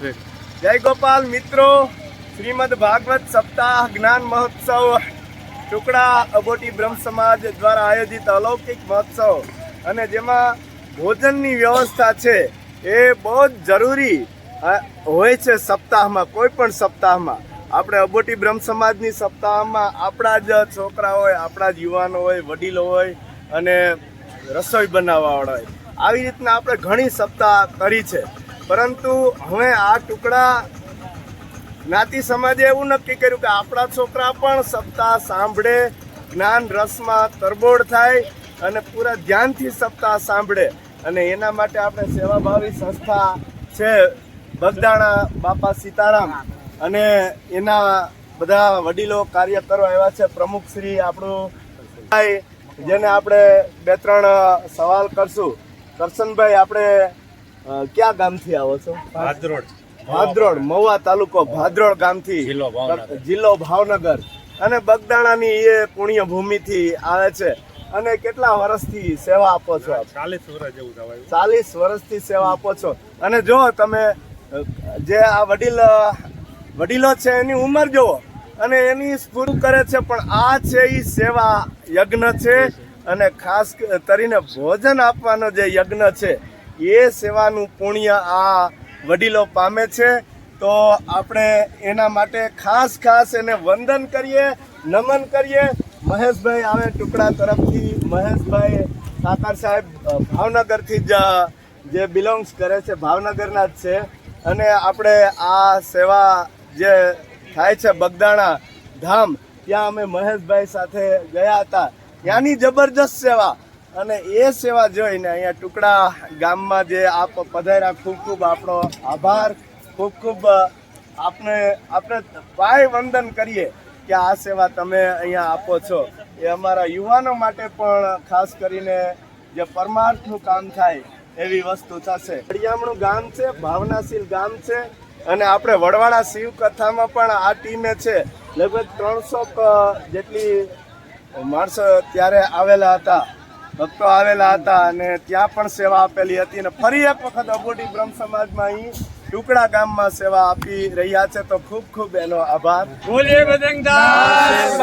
જય ગોપાલ, મિત્રો. શ્રીમદ ભાગવત સપ્તાહ જ્ઞાન મહોત્સવ ટુકડા અબોટી બ્રહ્મ સમાજ દ્વારા આયોજિત અલૌકિક મહોત્સવ. અને જેમાં ભોજનની વ્યવસ્થા છે એ બહુ જ જરૂરી હોય છે સપ્તાહમાં, કોઈ પણ સપ્તાહમાં. આપણે અબોટી બ્રહ્મ સમાજની સપ્તાહમાં આપણા જ છોકરા હોય, આપણા જ યુવાનો હોય, વડીલો હોય, અને રસોઈ બનાવવાવાળા હોય. આવી રીતના આપણે ઘણી સપ્તાહ કરી છે. પરંતુ હવે આ ટુકડા જ્ઞાતિ સમાજે એવું નક્કી કર્યું કે આપણા છોકરા પણ સપ્તાહ સાંભળે, જ્ઞાન રસમાં તરબોળ થાય અને પૂરા ધ્યાનથી સપ્તાહ સાંભળે. અને એના માટે આપણે સેવાભાવી સંસ્થા છે બગદાણા બાપા સીતારામ. અને એના બધા વડીલો કાર્યકરો એવા છે. પ્રમુખ શ્રી આપણું જેને આપણે બે ત્રણ સવાલ કરશું. કરશનભાઈ, આપણે કયા ગામથી આવો છો? ભાદરોડ. ભાદરોડ મહુવા તાલુકો ભાદરોડ ગામથી. જિલ્લો ભાવનગર. અને બગદાણાની એ પુણ્ય ભૂમિથી આવે છે. અને કેટલા વર્ષથી સેવા આપો છો ચાલીસ વર્ષ જેવું ચાલીસ વર્ષથી સેવા આપો છો. અને જો તમે જે આ વડીલ વડીલો છે એની ઉંમર જુઓ. અને એની પૂરું કરે છે પણ આ છે એ સેવા યજ્ઞ છે. અને ખાસ કરીને ભોજન આપવાનો જે યજ્ઞ છે એ સેવાનું પુણ્ય આ વડીલો પામે છે. તો આપણે એના માટે ખાસ ખાસ એને વંદન કરીએ, નમન કરીએ. મહેશભાઈ આવે ટુકડા તરફથી. મહેશભાઈ સાકાર સાહેબ ભાવનગરથી જ જે બિલોંગ્સ કરે છે, ભાવનગરના જ છે. અને આપણે આ સેવા જે થાય છે બગદાણા ધામ, ત્યાં અમે મહેશભાઈ સાથે ગયા હતા. ત્યાંની જબરજસ્ત સેવા. અને એ સેવા જોઈને અહીંયા ટુકડા ગામમાં જે આપ પધાર્યા, ખૂબ ખૂબ આપણો આભાર. ખૂબ ખૂબ આપને આપણે પાય વંદન કરીએ કે આ સેવા તમે અહીંયા આપો છો. એ અમારા યુવાનો માટે પણ ખાસ કરીને જે પરમાર્થનું કામ થાય એવી વસ્તુ થશે. અડિયામણું ગામ છે, ભાવનાશીલ ગામ છે અને આપણે વડવાણા શિવ કથામાં પણ આ ટીમે છે. લગભગ ત્રણસો જેટલી માણસો ત્યારે આવેલા હતા. ભક્તો આવેલા હતા અને ત્યાં પણ સેવા આપેલી હતી અને ફરી એક વખત અબોટી બ્રહ્મ સમાજમાં અહીં ટુકડા ગામમાં સેવા આપી રહ્યા છે. તો ખૂબ ખૂબ એનો આભાર. બોલીએ બજરંગદાસ